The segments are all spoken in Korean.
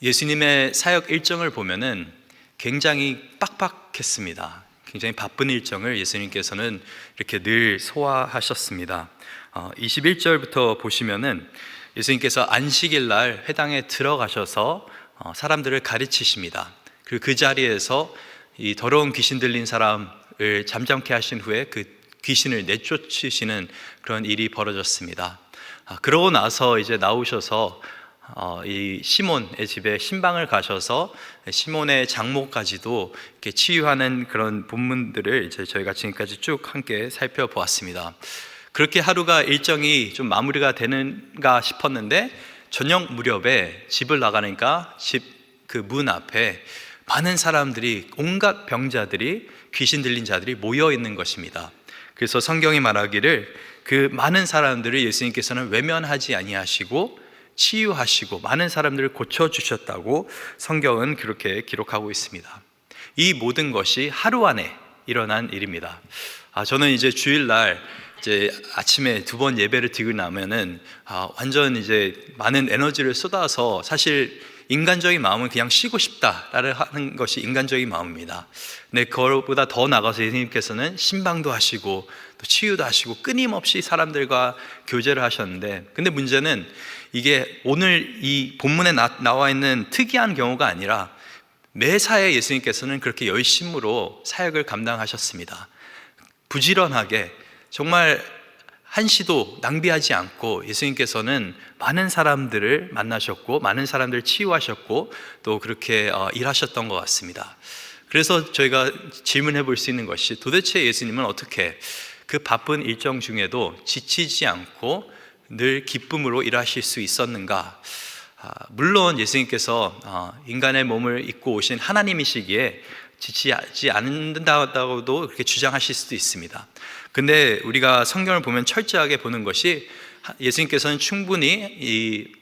예수님의 사역 일정을 보면은 굉장히 빡빡했습니다. 굉장히 바쁜 일정을 예수님께서는 이렇게 늘 소화하셨습니다. 어, 21절부터 보시면은 예수님께서 안식일 날 회당에 들어가셔서 어, 사람들을 가르치십니다. 그리고 그 자리에서 이 더러운 귀신 들린 사람을 잠잠케 하신 후에 그 귀신을 내쫓으시는 그런 일이 벌어졌습니다. 아, 그러고 나서 이제 나오셔서 어, 이 시몬의 집에 신방을 가셔서 시몬의 장모까지도 이렇게 치유하는 그런 본문들을 이제 저희가 지금까지 쭉 함께 살펴보았습니다. 그렇게 하루가 일정이 좀 마무리가 되는가 싶었는데 저녁 무렵에 집을 나가니까 집 그 문 앞에 많은 사람들이 온갖 병자들이 귀신 들린 자들이 모여 있는 것입니다. 그래서 성경이 말하기를 그 많은 사람들을 예수님께서는 외면하지 아니하시고 치유하시고 많은 사람들을 고쳐 주셨다고 성경은 그렇게 기록하고 있습니다. 이 모든 것이 하루 안에 일어난 일입니다. 아, 저는 이제 주일날 이제 아침에 두 번 예배를 드리고 나면은 아, 완전 이제 많은 에너지를 쏟아서 사실 인간적인 마음은 그냥 쉬고 싶다라는 하는 것이 인간적인 마음입니다. 근데 그거보다 더 나가서 예수님께서는 신방도 하시고 또 치유도 하시고 끊임없이 사람들과 교제를 하셨는데 근데 문제는 이게 오늘 이 본문에 나, 나와 있는 특이한 경우가 아니라 매사에 예수님께서는 그렇게 열심으로 사역을 감당하셨습니다. 부지런하게 정말 한시도 낭비하지 않고 예수님께서는 많은 사람들을 만나셨고 많은 사람들을 치유하셨고 또 그렇게 어, 일하셨던 것 같습니다. 그래서 저희가 질문해 볼 수 있는 것이 도대체 예수님은 어떻게 그 바쁜 일정 중에도 지치지 않고 늘 기쁨으로 일하실 수 있었는가? 아, 물론 예수님께서 어, 인간의 몸을 입고 오신 하나님이시기에 지치지 않는다고도 그렇게 주장하실 수도 있습니다. 근데 우리가 성경을 보면 철저하게 보는 것이 예수님께서는 충분히 이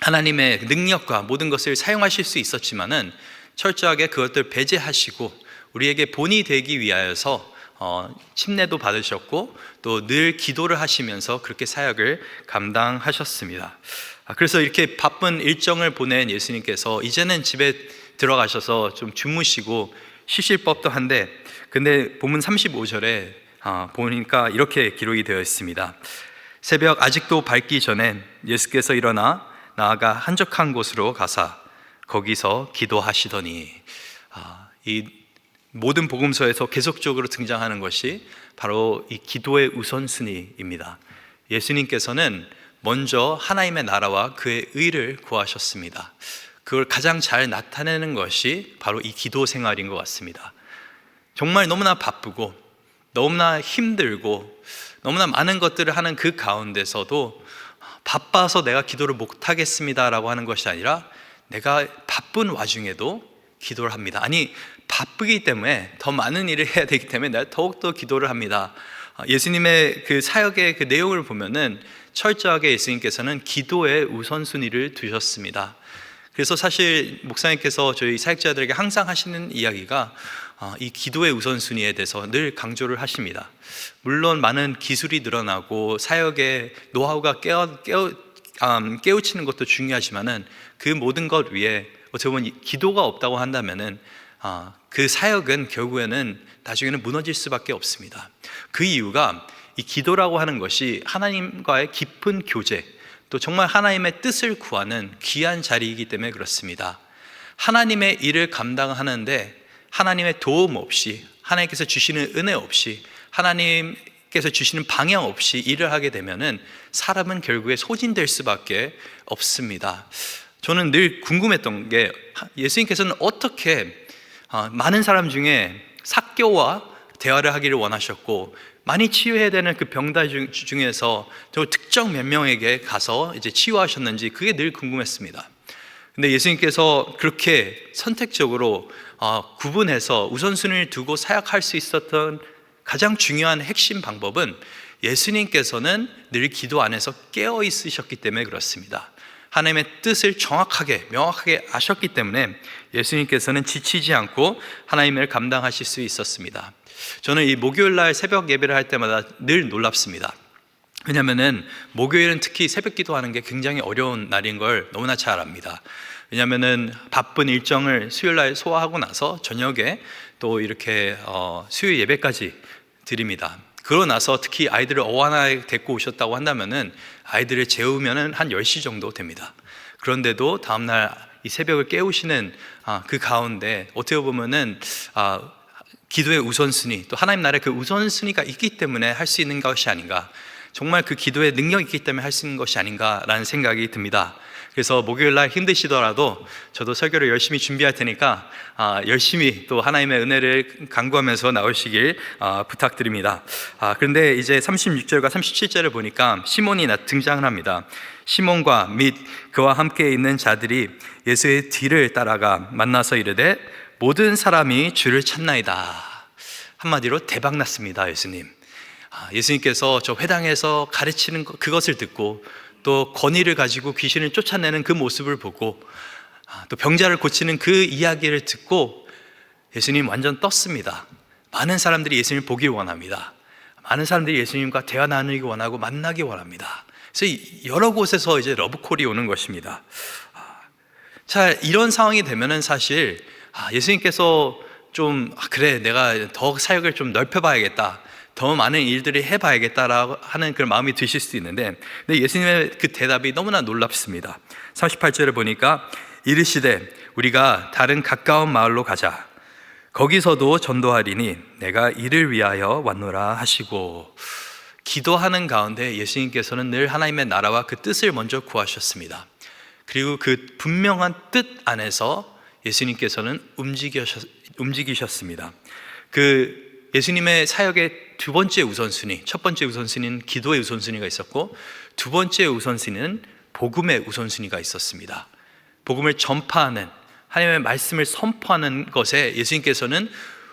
하나님의 능력과 모든 것을 사용하실 수 있었지만은 철저하게 그것들 배제하시고 우리에게 본이 되기 위하여서 어, 침례도 받으셨고 또 늘 기도를 하시면서 그렇게 사역을 감당하셨습니다. 아, 그래서 이렇게 바쁜 일정을 보낸 예수님께서 이제는 집에 들어가셔서 좀 주무시고 쉬실 법도 한데 근데 본문 35절에 아, 보니까 이렇게 기록이 되어 있습니다. 새벽 아직도 밝기 전에 예수께서 일어나 나아가 한적한 곳으로 가사 거기서 기도하시더니 아, 이 모든 복음서에서 계속적으로 등장하는 것이 바로 이 기도의 우선순위입니다. 예수님께서는 먼저 하나님의 나라와 그의 의를 구하셨습니다. 그걸 가장 잘 나타내는 것이 바로 이 기도 생활인 것 같습니다. 정말 너무나 바쁘고 너무나 힘들고 너무나 많은 것들을 하는 그 가운데서도 바빠서 내가 기도를 못 하겠습니다라고 하는 것이 아니라 내가 바쁜 와중에도 기도를 합니다. 아니, 바쁘기 때문에 더 많은 일을 해야 되기 때문에 내가 더욱더 기도를 합니다. 예수님의 그 사역의 그 내용을 보면은 철저하게 예수님께서는 기도의 우선순위를 두셨습니다. 그래서 사실 목사님께서 저희 사역자들에게 항상 하시는 이야기가 어, 이 기도의 우선순위에 대해서 늘 강조를 하십니다. 물론 많은 기술이 늘어나고 사역의 노하우가 깨어, 깨어, 음, 깨우치는 것도 중요하지만은 그 모든 것 위에 보면 기도가 없다고 한다면은 아, 그 사역은 결국에는 나중에는 무너질 수밖에 없습니다. 그 이유가 이 기도라고 하는 것이 하나님과의 깊은 교제, 또 정말 하나님의 뜻을 구하는 귀한 자리이기 때문에 그렇습니다. 하나님의 일을 감당하는데 하나님의 도움 없이 하나님께서 주시는 은혜 없이 하나님께서 주시는 방향 없이 일을 하게 되면은 사람은 결국에 소진될 수밖에 없습니다. 저는 늘 궁금했던 게 예수님께서는 어떻게 어, 많은 사람 중에 사교와 대화를 하기를 원하셨고 많이 치유해야 되는 그 병다 중에서 저 특정 몇 명에게 가서 이제 치유하셨는지 그게 늘 궁금했습니다. 근데 예수님께서 그렇게 선택적으로 어, 구분해서 우선순위를 두고 사역할 수 있었던 가장 중요한 핵심 방법은 예수님께서는 늘 기도 안에서 깨어 있으셨기 때문에 그렇습니다. 하나님의 뜻을 정확하게 명확하게 아셨기 때문에 예수님께서는 지치지 않고 하나님을 감당하실 수 있었습니다. 저는 이 목요일 날 새벽 예배를 할 때마다 늘 놀랍습니다. 왜냐하면은 목요일은 특히 새벽 기도하는 게 굉장히 어려운 날인 걸 너무나 잘 압니다. 왜냐하면은 바쁜 일정을 수요일 날 소화하고 나서 저녁에 또 이렇게 어, 수요 예배까지 드립니다. 그러고 나서 특히 아이들을 어하나 데리고 오셨다고 한다면은 아이들을 재우면은 한 10시 정도 됩니다. 그런데도 다음날 이 새벽을 깨우시는 아, 그 가운데 어떻게 보면은 아, 기도의 우선순위 또 하나님 나라의 그 우선순위가 있기 때문에 할 수 있는 것이 아닌가 정말 그 기도의 능력이 있기 때문에 할 수 있는 것이 아닌가라는 생각이 듭니다. 그래서 목요일 날 힘드시더라도 저도 설교를 열심히 준비할 테니까 아, 열심히 또 하나님의 은혜를 강구하면서 나오시길 아, 부탁드립니다. 아, 그런데 이제 36절과 37절을 보니까 시몬이 나- 등장을 합니다. 시몬과 및 그와 함께 있는 자들이 예수의 뒤를 따라가 만나서 이르되 모든 사람이 주를 찾나이다. 한마디로 대박 났습니다, 예수님. 아, 예수님께서 저 회당에서 가르치는 것- 그것을 듣고 또 권위를 가지고 귀신을 쫓아내는 그 모습을 보고 아, 또 병자를 고치는 그 이야기를 듣고 예수님 완전 떴습니다. 많은 사람들이 예수님을 보기 원합니다. 많은 사람들이 예수님과 대화 나누기 원하고 만나기 원합니다. 그래서 이- 여러 곳에서 이제 러브콜이 오는 것입니다. 자, 이런 상황이 되면은 사실 아, 예수님께서 좀 아, 그래 내가 더 사역을 좀 넓혀봐야겠다. 더 많은 일들을 해봐야겠다라고 하는 그런 마음이 드실 수 있는데, 근데 예수님의 그 대답이 너무나 놀랍습니다. 38절을 보니까 이르시되 우리가 다른 가까운 마을로 가자. 거기서도 전도하리니 내가 이를 위하여 왔노라 하시고 기도하는 가운데 예수님께서는 늘 하나님의 나라와 그 뜻을 먼저 구하셨습니다. 그리고 그 분명한 뜻 안에서 예수님께서는 움직이셨, 움직이셨습니다. 그 예수님의 사역의 두 번째 우선순위, 첫 번째 우선순위는 기도의 우선순위가 있었고 두 번째 우선순위는 복음의 우선순위가 있었습니다. 복음을 전파하는 하나님의 말씀을 선포하는 것에 예수님께서는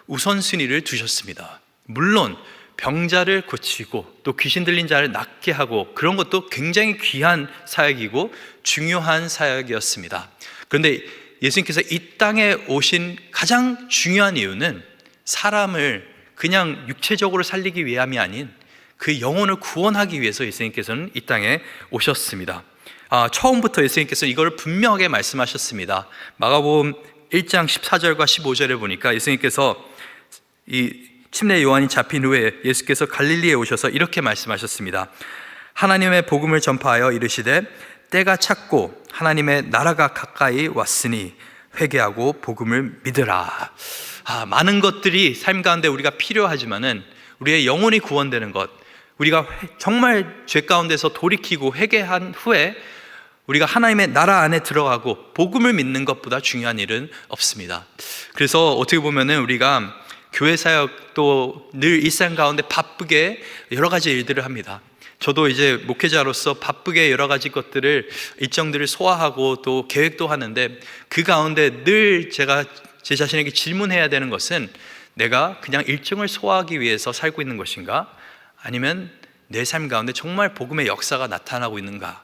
우선순위를 두셨습니다. 물론 병자를 고치고 또 귀신 들린 자를 낫게 하고 그런 것도 굉장히 귀한 사역이고 중요한 사역이었습니다. 그런데 예수님께서 이 땅에 오신 가장 중요한 이유는 사람을 그냥 육체적으로 살리기 위함이 아닌 그 영혼을 구원하기 위해서 예수님께서는 이 땅에 오셨습니다. 아, 처음부터 예수님께서 이걸 분명하게 말씀하셨습니다. 마가복음 1장 14절과 15절에 보니까 예수님께서 이 침례 요한이 잡힌 후에 예수께서 갈릴리에 오셔서 이렇게 말씀하셨습니다. 하나님의 복음을 전파하여 이르시되 때가 찼고 하나님의 나라가 가까이 왔으니 회개하고 복음을 믿으라. 아, 많은 것들이 삶 가운데 우리가 필요하지만은 우리의 영혼이 구원되는 것, 우리가 회- 정말 죄 가운데서 돌이키고 회개한 후에 우리가 하나님의 나라 안에 들어가고 복음을 믿는 것보다 중요한 일은 없습니다. 그래서 어떻게 보면은 우리가 교회 사역도 늘 일상 가운데 바쁘게 여러 가지 일들을 합니다. 저도 이제 목회자로서 바쁘게 여러 가지 것들을 일정들을 소화하고 또 계획도 하는데 그 가운데 늘 제가 제 자신에게 질문해야 되는 것은 내가 그냥 일정을 소화하기 위해서 살고 있는 것인가? 아니면 내 삶 가운데 정말 복음의 역사가 나타나고 있는가?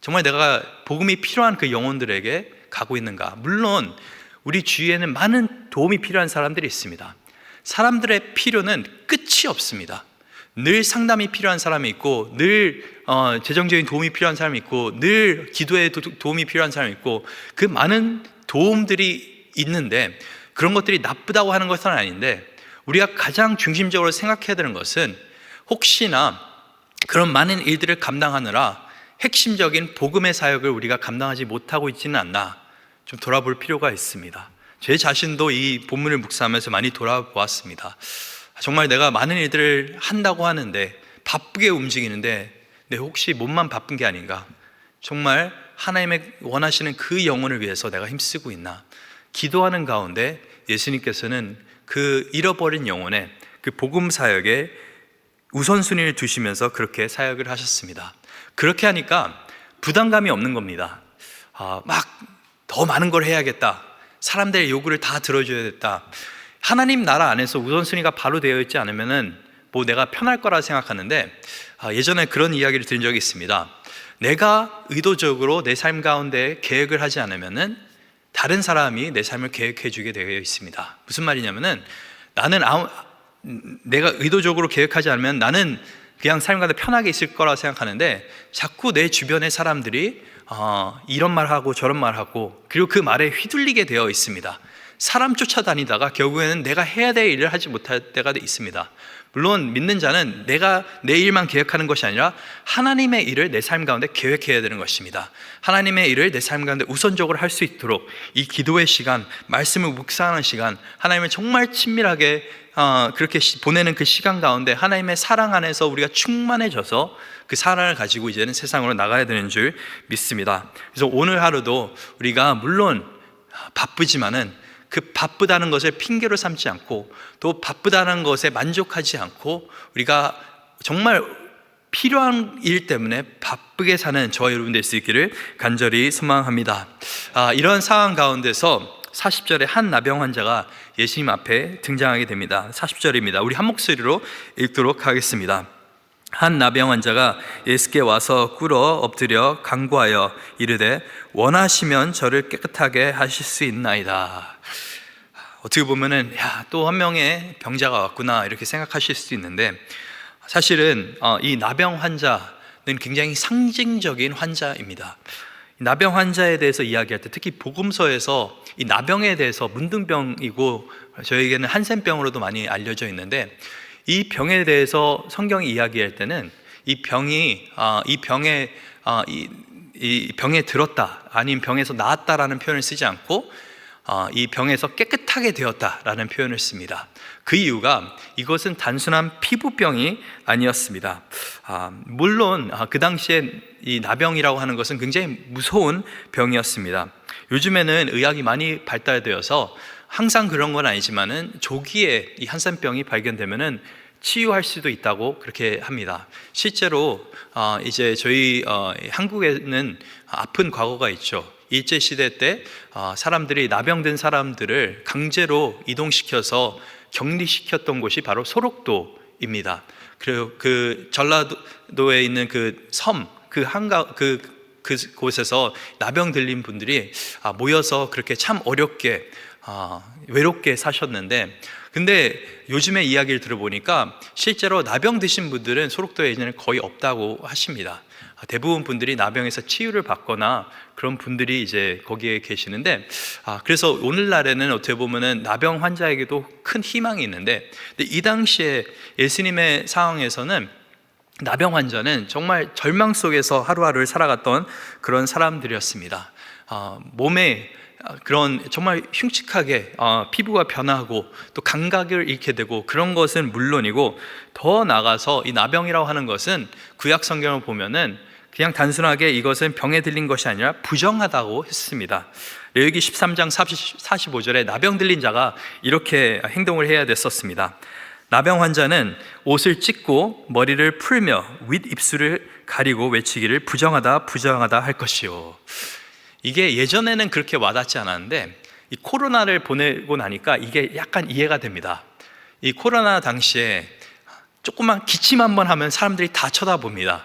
정말 내가 복음이 필요한 그 영혼들에게 가고 있는가? 물론 우리 주위에는 많은 도움이 필요한 사람들이 있습니다. 사람들의 필요는 끝이 없습니다. 늘 상담이 필요한 사람이 있고, 늘 어, 재정적인 도움이 필요한 사람이 있고, 늘 기도에 도, 도움이 필요한 사람이 있고, 그 많은 도움들이 있는데 그런 것들이 나쁘다고 하는 것은 아닌데 우리가 가장 중심적으로 생각해야 되는 것은 혹시나 그런 많은 일들을 감당하느라 핵심적인 복음의 사역을 우리가 감당하지 못하고 있지는 않나 좀 돌아볼 필요가 있습니다. 제 자신도 이 본문을 묵상하면서 많이 돌아보았습니다. 정말 내가 많은 일들을 한다고 하는데 바쁘게 움직이는데 내 혹시 몸만 바쁜 게 아닌가? 정말 하나님의 원하시는 그 영혼을 위해서 내가 힘쓰고 있나? 기도하는 가운데 예수님께서는 그 잃어버린 영혼의 그 복음 사역에 우선순위를 두시면서 그렇게 사역을 하셨습니다. 그렇게 하니까 부담감이 없는 겁니다. 아, 막 더 많은 걸 해야겠다. 사람들의 요구를 다 들어줘야겠다. 하나님 나라 안에서 우선순위가 바로 되어 있지 않으면은 뭐 내가 편할 거라 생각하는데 아, 예전에 그런 이야기를 들은 적이 있습니다. 내가 의도적으로 내 삶 가운데 계획을 하지 않으면은 다른 사람이 내 삶을 계획해 주게 되어 있습니다. 무슨 말이냐면은 나는 아무, 내가 의도적으로 계획하지 않으면 나는 그냥 삶 가운데 편하게 있을 거라 생각하는데 자꾸 내 주변의 사람들이 어, 이런 말 하고 저런 말 하고 그리고 그 말에 휘둘리게 되어 있습니다. 사람 쫓아다니다가 결국에는 내가 해야 될 일을 하지 못할 때가 있습니다. 물론 믿는 자는 내가 내 일만 계획하는 것이 아니라 하나님의 일을 내 삶 가운데 계획해야 되는 것입니다. 하나님의 일을 내 삶 가운데 우선적으로 할 수 있도록 이 기도의 시간, 말씀을 묵상하는 시간, 하나님을 정말 친밀하게 어, 그렇게 시- 보내는 그 시간 가운데 하나님의 사랑 안에서 우리가 충만해져서 그 사랑을 가지고 이제는 세상으로 나가야 되는 줄 믿습니다. 그래서 오늘 하루도 우리가 물론 바쁘지만은 그 바쁘다는 것을 핑계로 삼지 않고 또 바쁘다는 것에 만족하지 않고 우리가 정말 필요한 일 때문에 바쁘게 사는 저와 여러분 될 수 있기를 간절히 소망합니다. 아, 이런 상황 가운데서 40절에 한 나병 환자가 예수님 앞에 등장하게 됩니다. 40절입니다. 우리 한 목소리로 읽도록 하겠습니다. 한 나병 환자가 예수께 와서 꿇어 엎드려 간구하여 이르되 원하시면 저를 깨끗하게 하실 수 있나이다. 어떻게 보면은 야또 한 명의 병자가 왔구나 이렇게 생각하실 수도 있는데 사실은 어, 이 나병 환자는 굉장히 상징적인 환자입니다. 이 나병 환자에 대해서 이야기할 때 특히 복음서에서 이 나병에 대해서 문둥병이고 저에게는 한센병으로도 많이 알려져 있는데 이 병에 대해서 성경이 이야기할 때는 이 병이 아, 이 병에 아, 이, 이 병에 들었다 아니면 병에서 나았다라는 표현을 쓰지 않고 아, 이 병에서 깨끗하게 되었다라는 표현을 씁니다. 그 이유가 이것은 단순한 피부병이 아니었습니다. 아, 물론 아, 그 당시에 이 나병이라고 하는 것은 굉장히 무서운 병이었습니다. 요즘에는 의학이 많이 발달되어서 항상 그런 건 아니지만은 조기에 이 한센병이 발견되면은 치유할 수도 있다고 그렇게 합니다. 실제로 어, 이제 저희 어, 한국에는 아픈 과거가 있죠. 일제 시대 때 어, 사람들이 나병든 사람들을 강제로 이동시켜서 격리시켰던 곳이 바로 소록도입니다. 그리고 그 전라도에 있는 그 섬, 그 한가 그 그곳에서 나병 들린 분들이 아, 모여서 그렇게 참 어렵게 아, 외롭게 사셨는데 근데 요즘에 이야기를 들어보니까 실제로 나병 드신 분들은 소록도에 이제는 거의 없다고 하십니다. 아, 대부분 분들이 나병에서 치유를 받거나 그런 분들이 이제 거기에 계시는데 아, 그래서 오늘날에는 어떻게 보면은 나병 환자에게도 큰 희망이 있는데 이 당시에 예수님의 상황에서는 나병 환자는 정말 절망 속에서 하루하루를 살아갔던 그런 사람들이었습니다. 어, 몸에 그런 정말 흉측하게 어, 피부가 변하고 또 감각을 잃게 되고 그런 것은 물론이고 더 나아가서 이 나병이라고 하는 것은 구약 성경을 보면은 그냥 단순하게 이것은 병에 들린 것이 아니라 부정하다고 했습니다. 레위기 13장 45절에 나병 들린 자가 이렇게 행동을 해야 됐었습니다. 나병 환자는 옷을 찢고 머리를 풀며 윗 입술을 가리고 외치기를 부정하다 부정하다 할 것이요. 이게 예전에는 그렇게 와닿지 않았는데 이 코로나를 보내고 나니까 이게 약간 이해가 됩니다. 이 코로나 당시에 조금만 기침 한 번 하면 사람들이 다 쳐다봅니다.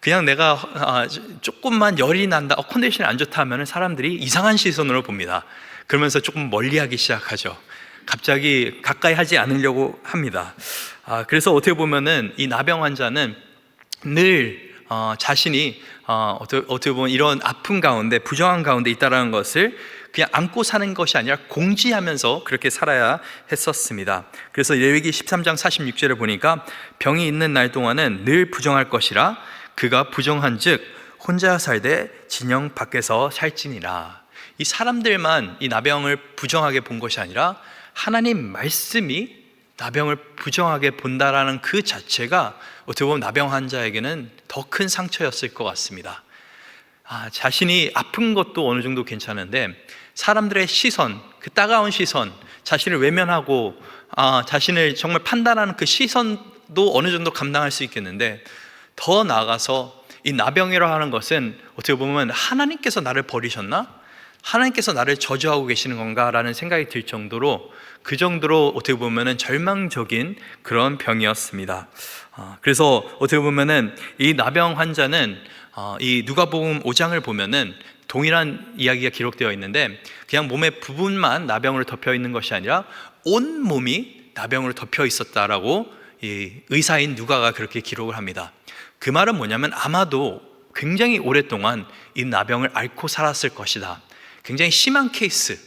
그냥 내가 아, 조금만 열이 난다, 어, 컨디션이 안 좋다 하면 사람들이 이상한 시선으로 봅니다. 그러면서 조금 멀리하기 시작하죠. 갑자기 가까이 하지 않으려고 합니다. 아, 그래서 어떻게 보면은 이 나병 환자는 늘 어, 자신이 어, 어떻게, 보면 이런 아픔 가운데 부정한 가운데 있다라는 것을 그냥 안고 사는 것이 아니라 공지하면서 그렇게 살아야 했었습니다. 그래서 레위기 13장 46절에 보니까 병이 있는 날 동안은 늘 부정할 것이라 그가 부정한즉 혼자 살되 진영 밖에서 살지니라. 이 사람들만 이 나병을 부정하게 본 것이 아니라 하나님 말씀이 나병을 부정하게 본다라는 그 자체가 어떻게 보면 나병 환자에게는 더 큰 상처였을 것 같습니다. 아, 자신이 아픈 것도 어느 정도 괜찮은데 사람들의 시선, 그 따가운 시선, 자신을 외면하고 아, 자신을 정말 판단하는 그 시선도 어느 정도 감당할 수 있겠는데 더 나아가서 이 나병이라 하는 것은 어떻게 보면 하나님께서 나를 버리셨나? 하나님께서 나를 저주하고 계시는 건가라는 생각이 들 정도로 그 정도로 어떻게 보면은 절망적인 그런 병이었습니다. 아, 그래서 어떻게 보면은 이 나병 환자는 어, 이 누가복음 5장을 보면은 동일한 이야기가 기록되어 있는데 그냥 몸의 부분만 나병으로 덮여 있는 것이 아니라 온 몸이 나병으로 덮여 있었다라고 이 의사인 누가가 그렇게 기록을 합니다. 그 말은 뭐냐면 아마도 굉장히 오랫동안 이 나병을 앓고 살았을 것이다. 굉장히 심한 케이스.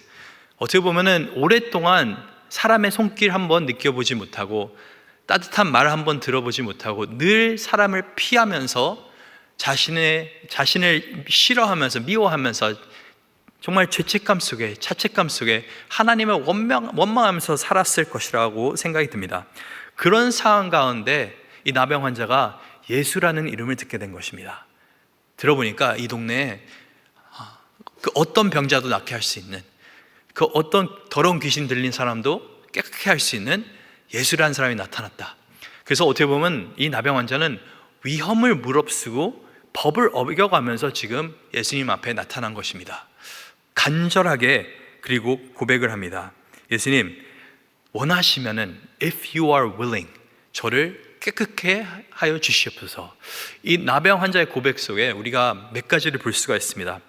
어떻게 보면은 오랫동안 사람의 손길 한번 느껴보지 못하고 따뜻한 말 한번 들어보지 못하고 늘 사람을 피하면서 자신의 자신을 싫어하면서 미워하면서 정말 죄책감 속에 자책감 속에 하나님을 원망, 원망하면서 살았을 것이라고 생각이 듭니다. 그런 상황 가운데 이 나병 환자가 예수라는 이름을 듣게 된 것입니다. 들어보니까 이 동네에 아, 그 어떤 병자도 낫게 할 수 있는 그 어떤 더러운 귀신 들린 사람도 깨끗게 할 수 있는 예수라는 사람이 나타났다. 그래서 어떻게 보면 이 나병 환자는 위험을 무릅쓰고 법을 어겨가면서 지금 예수님 앞에 나타난 것입니다. 간절하게 그리고 고백을 합니다. 예수님, 원하시면은 if you are willing 저를 깨끗게 하여 주시옵소서. 이 나병 환자의 고백 속에 우리가 몇 가지를 볼 수가 있습니다.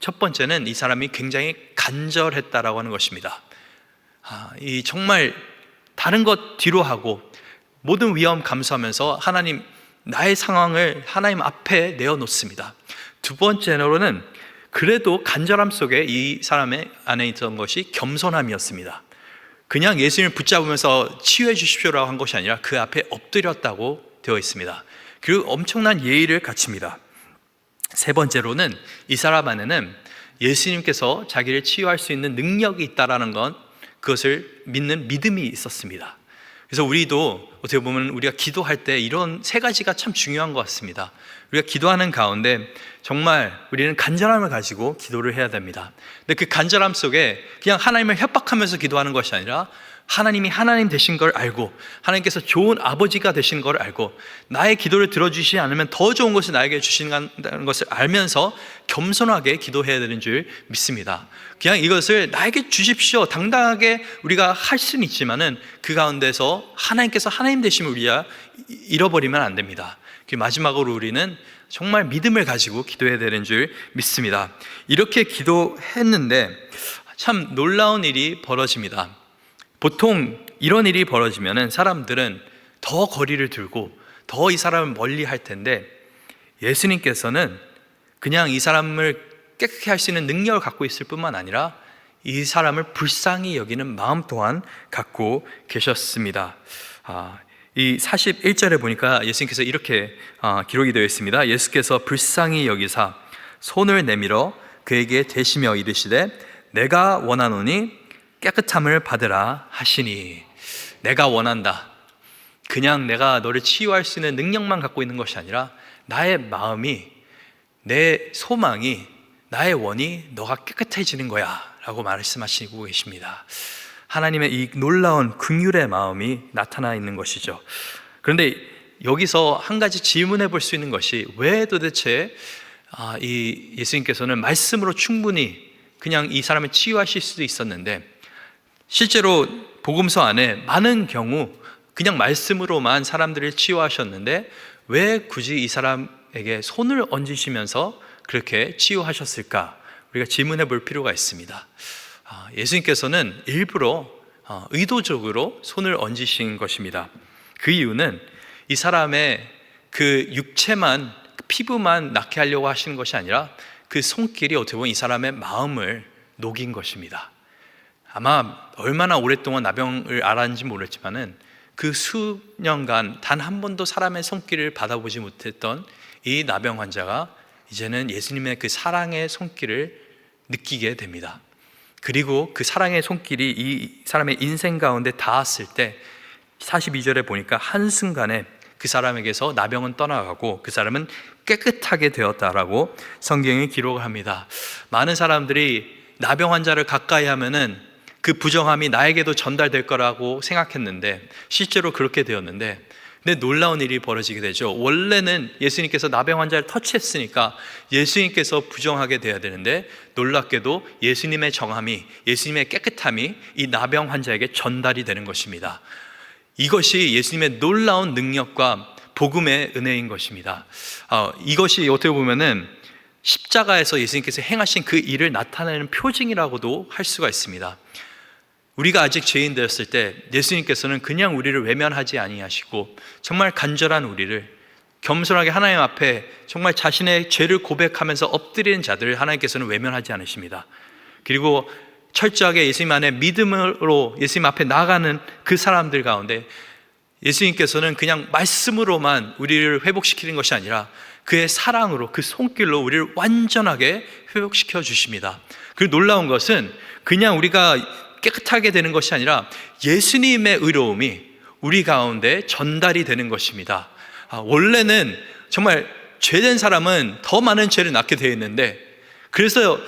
첫 번째는 이 사람이 굉장히 간절했다라고 하는 것입니다. 아, 이 정말 다른 것 뒤로 하고 모든 위험 감수하면서 하나님 나의 상황을 하나님 앞에 내어놓습니다. 두 번째로는 그래도 간절함 속에 이 사람의 안에 있던 것이 겸손함이었습니다. 그냥 예수님을 붙잡으면서 치유해 주십시오라고 한 것이 아니라 그 앞에 엎드렸다고 되어 있습니다. 그리고 엄청난 예의를 갖춥니다. 세 번째로는 이 사람 안에는 예수님께서 자기를 치유할 수 있는 능력이 있다라는 건 그것을 믿는 믿음이 있었습니다. 그래서 우리도 어떻게 보면 우리가 기도할 때 이런 세 가지가 참 중요한 것 같습니다. 우리가 기도하는 가운데 정말 우리는 간절함을 가지고 기도를 해야 됩니다. 근데 그 간절함 속에 그냥 하나님을 협박하면서 기도하는 것이 아니라 하나님이 하나님 되신 걸 알고 하나님께서 좋은 아버지가 되신 걸 알고 나의 기도를 들어주시지 않으면 더 좋은 것을 나에게 주신다는 것을 알면서 겸손하게 기도해야 되는 줄 믿습니다. 그냥 이것을 나에게 주십시오. 당당하게 우리가 할 수는 있지만은 그 가운데서 하나님께서 하나님 되심을 우리가 잃어버리면 안 됩니다. 그 마지막으로 우리는 정말 믿음을 가지고 기도해야 되는 줄 믿습니다. 이렇게 기도했는데 참 놀라운 일이 벌어집니다. 보통 이런 일이 벌어지면 사람들은 더 거리를 들고 더 이 사람을 멀리 할 텐데 예수님께서는 그냥 이 사람을 깨끗게 할수 있는 능력을 갖고 있을 뿐만 아니라 이 사람을 불쌍히 여기는 마음 또한 갖고 계셨습니다. 아, 이 41절에 보니까 예수님께서 이렇게 아, 기록이 되어 있습니다. 예수께서 불쌍히 여기사 손을 내밀어 그에게 대시며 이르시되 내가 원하노니 깨끗함을 받으라 하시니 내가 원한다. 그냥 내가 너를 치유할 수 있는 능력만 갖고 있는 것이 아니라 나의 마음이 내 소망이 나의 원이 너가 깨끗해지는 거야 라고 말씀하시고 계십니다. 하나님의 이 놀라운 긍휼의 마음이 나타나 있는 것이죠. 그런데 여기서 한 가지 질문해 볼 수 있는 것이 왜 도대체 아, 이 예수님께서는 말씀으로 충분히 그냥 이 사람을 치유하실 수도 있었는데 실제로 복음서 안에 많은 경우 그냥 말씀으로만 사람들을 치유하셨는데 왜 굳이 이 사람에게 손을 얹으시면서 그렇게 치유하셨을까? 우리가 질문해 볼 필요가 있습니다. 아, 예수님께서는 일부러 어, 의도적으로 손을 얹으신 것입니다. 그 이유는 이 사람의 그 육체만 피부만 낫게 하려고 하시는 것이 아니라 그 손길이 어떻게 보면 이 사람의 마음을 녹인 것입니다. 아마 얼마나 오랫동안 나병을 앓았는지 모르지만은 그 수년간 단 한 번도 사람의 손길을 받아보지 못했던 이 나병 환자가 이제는 예수님의 그 사랑의 손길을 느끼게 됩니다. 그리고 그 사랑의 손길이 이 사람의 인생 가운데 닿았을 때 42절에 보니까 한순간에 그 사람에게서 나병은 떠나가고 그 사람은 깨끗하게 되었다라고 성경이 기록을 합니다. 많은 사람들이 나병 환자를 가까이 하면은 그 부정함이 나에게도 전달될 거라고 생각했는데 실제로 그렇게 되었는데 근데 놀라운 일이 벌어지게 되죠. 원래는 예수님께서 나병 환자를 터치했으니까 예수님께서 부정하게 돼야 되는데 놀랍게도 예수님의 정함이 예수님의 깨끗함이 이 나병 환자에게 전달이 되는 것입니다. 이것이 예수님의 놀라운 능력과 복음의 은혜인 것입니다. 어, 이것이 어떻게 보면은 십자가에서 예수님께서 행하신 그 일을 나타내는 표징이라고도 할 수가 있습니다. 우리가 아직 죄인 되었을 때 예수님께서는 그냥 우리를 외면하지 아니하시고 정말 간절한 우리를 겸손하게 하나님 앞에 정말 자신의 죄를 고백하면서 엎드리는 자들을 하나님께서는 외면하지 않으십니다. 그리고 철저하게 예수님 안에 믿음으로 예수님 앞에 나가는 그 사람들 가운데 예수님께서는 그냥 말씀으로만 우리를 회복시키는 것이 아니라 그의 사랑으로 그 손길로 우리를 완전하게 회복시켜 주십니다. 그 놀라운 것은 그냥 우리가 깨끗하게 되는 것이 아니라 예수님의 의로움이 우리 가운데 전달이 되는 것입니다. 아, 원래는 정말 죄된 사람은 더 많은 죄를 낳게 되어 있는데 그래서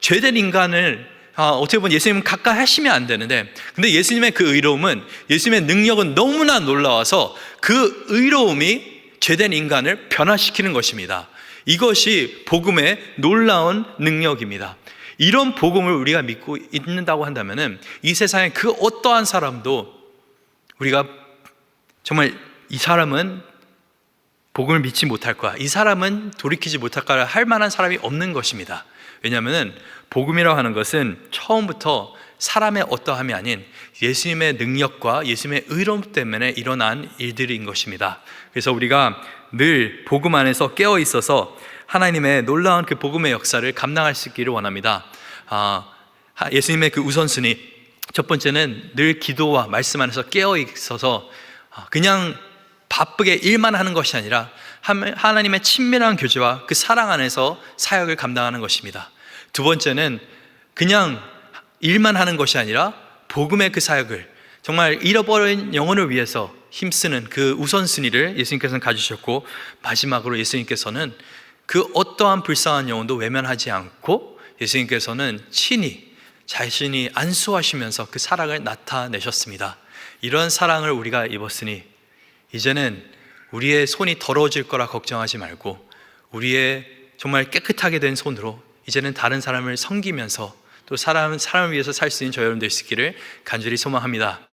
죄된 인간을 아, 어떻게 보면 예수님은 가까이 하시면 안 되는데 근데 예수님의 그 의로움은 예수님의 능력은 너무나 놀라워서 그 의로움이 죄된 인간을 변화시키는 것입니다. 이것이 복음의 놀라운 능력입니다. 이런 복음을 우리가 믿고 있는다고 한다면은 이 세상에 그 어떠한 사람도 우리가 정말 이 사람은 복음을 믿지 못할 거야. 이 사람은 돌이키지 못할 거야. 할 만한 사람이 없는 것입니다. 왜냐하면 복음이라고 하는 것은 처음부터 사람의 어떠함이 아닌 예수님의 능력과 예수님의 의로움 때문에 일어난 일들인 것입니다. 그래서 우리가 늘 복음 안에서 깨어 있어서 하나님의 놀라운 그 복음의 역사를 감당할 수 있기를 원합니다. 아, 예수님의 그 우선순위 첫 번째는 늘 기도와 말씀 안에서 깨어 있어서 아, 그냥 바쁘게 일만 하는 것이 아니라 하나님의 친밀한 교제와 그 사랑 안에서 사역을 감당하는 것입니다. 두 번째는 그냥 일만 하는 것이 아니라 복음의 그 사역을 정말 잃어버린 영혼을 위해서 힘쓰는 그 우선순위를 예수님께서는 가지셨고 마지막으로 예수님께서는 그 어떠한 불쌍한 영혼도 외면하지 않고 예수님께서는 친히 자신이 안수하시면서 그 사랑을 나타내셨습니다. 이런 사랑을 우리가 입었으니 이제는 우리의 손이 더러워질 거라 걱정하지 말고 우리의 정말 깨끗하게 된 손으로 이제는 다른 사람을 섬기면서 또 사람, 사람을 위해서 살 수 있는 저 여러분 될 수 있기를 간절히 소망합니다.